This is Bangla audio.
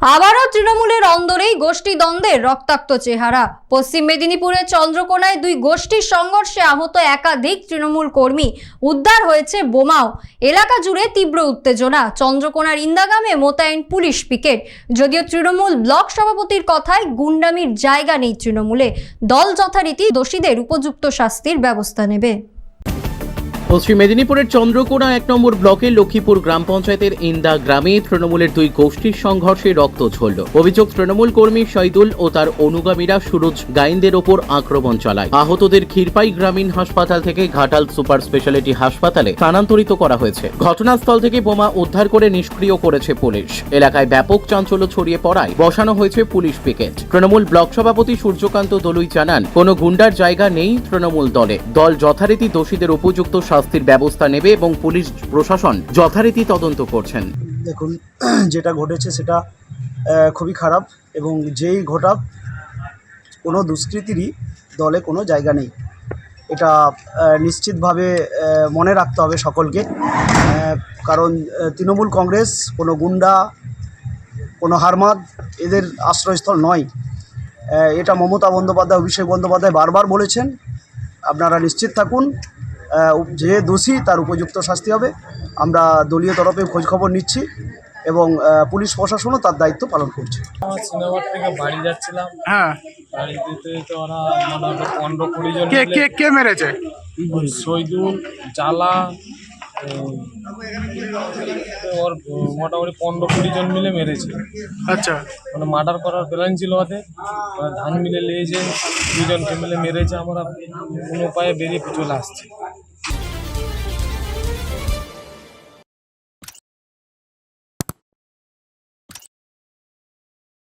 আবারও তৃণমূলের অন্দরেই গোষ্ঠী দ্বন্দ্বের রক্তাক্ত চেহারা। পশ্চিম মেদিনীপুরের চন্দ্রকোনায় দুই গোষ্ঠীর সংঘর্ষে আহত একাধিক তৃণমূল কর্মী উদ্ধার হয়েছে বোমাও। এলাকা জুড়ে তীব্র উত্তেজনা। চন্দ্রকোনার ইন্দাগামে মোতায়েন পুলিশ পিকেট। যদিও তৃণমূল ব্লক সভাপতির কথায় গুন্ডামির জায়গা নেই তৃণমূলে। দল যথারীতি দোষীদের উপযুক্ত শাস্তির ব্যবস্থা নেবে। পশ্চিম মেদিনীপুরের চন্দ্রকোনা এক নম্বর ব্লকের লক্ষ্মীপুর গ্রাম পঞ্চায়েতের ইন্দা গ্রামে তৃণমূলের দুই গোষ্ঠীর সংঘর্ষে রক্ত ঝরল। অভিযোগ, তৃণমূল কর্মী শহীদুল ও তার অনুগামীরা সুরজ গাইনদের ওপর আক্রমণ চালায়। আহতদের ক্ষীরপাই গ্রামীণ হাসপাতাল থেকে ঘাটাল সুপার স্পেশালিটি হাসপাতালে স্থানান্তরিত করা হয়েছে। ঘটনাস্থল থেকে বোমা উদ্ধার করে নিষ্ক্রিয় করেছে পুলিশ। এলাকায় ব্যাপক চাঞ্চল্য ছড়িয়ে পড়ায় বসানো হয়েছে পুলিশ পিকেট। তৃণমূল ব্লক সভাপতি সূর্যকান্ত দলুই জানান, কোনো গুন্ডার জায়গা নেই তৃণমূল দলে। দল যথারীতি দোষীদের উপযুক্ত শাস্তির ব্যবস্থা নেবে এবং পুলিশ প্রশাসন যথারীতি তদন্ত করছেন। দেখুন, যেটা ঘটেছে সেটা খুবই খারাপ এবং যেই ঘটাক কোনো দুষ্কৃতিরই দলে কোনো জায়গা নেই। এটা নিশ্চিতভাবে মনে রাখতে হবে সকলকে। কারণ তৃণমূল কংগ্রেস, কোনো গুন্ডা, কোনো হারমাদ এদের আশ্রয়স্থল নয়। এটা মমতা বন্দ্যোপাধ্যায়, অভিষেক বন্দ্যোপাধ্যায় বারবার বলেছেন। আপনারা নিশ্চিত থাকুন যে দোষী তার উপযুক্ত শাস্তি হবে। আমরা দলীয় তরফে খোঁজখবর নিচ্ছি এবং পুলিশ প্রশাসনও তার দায়িত্ব পালন করছে। আমার সিনেমার থেকে বাড়ি যাচ্ছিলাম। হ্যাঁ। বাড়ি যেতে যেতে ওরা মোটামুটি পনেরো কুড়ি জন কে মিলে কে কে মেরেছে? সৈদুল জ্বালা ওর মোটামুটি পনেরো কুড়ি জন মিলে মেরেছে। আচ্ছা। মানে মার্ডার করার প্ল্যান ছিল ওদের। ধান মিলে নিয়েছে দুজনকে মিলে মেরেছে। আমরা কোনো উপায়ে বেরিয়ে চলে আসছি।